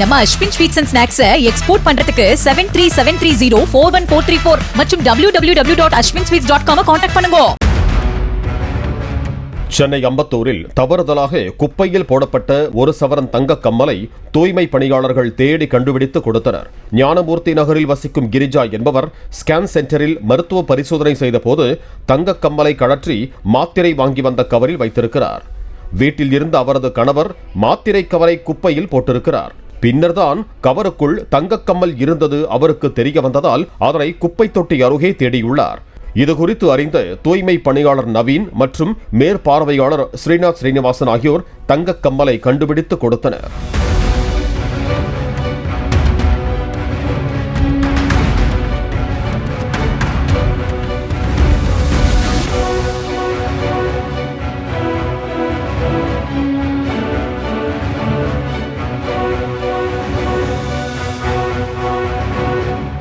நம்ம Aswin sweets and snacks export பண்றதுக்கு seven three seven three zero four one four three four மற்றும் W W W dot Aswin sweets dot com contact பண்ணுங்க. சென்னை அம்பத்தூரில் தவறுதலாக குப்பையில் போடப்பட்ட ஒரு சவரன் தங்க கம்மலை தூய்மை பணியாளர்கள் தேடி கண்டுபிடித்து கொடுத்தனர். ஞானமூர்த்தி நகரில் வசிக்கும் கிரிஜா என்பவர் ஸ்கேன் சென்டரில் மருத்துவ பரிசோதனை செய்தபோது தங்க கம்மலை கழற்றி மாத்திரை வாங்கி வந்த கவரில் வைத்திருக்கிறார். வீட்டில் இருந்த அவரது கணவர் மாத்திரை கவரை குப்பையில் போட்டிருக்கிறார். பின்னர்தான் கவருக்குள் தங்கக்கம்மல் இருந்தது அவருக்கு தெரிய வந்ததால் அதனை குப்பை தொட்டி அருகே தேடியுள்ளார். இது குறித்து அறிந்த தூய்மை பணியாளர் நவீன் மற்றும் மேற்பார்வையாளர் ஸ்ரீநாத் ஸ்ரீனிவாசன் ஆகியோர் தங்கக் கம்மலை கண்டுபிடித்து கொடுத்தனர்.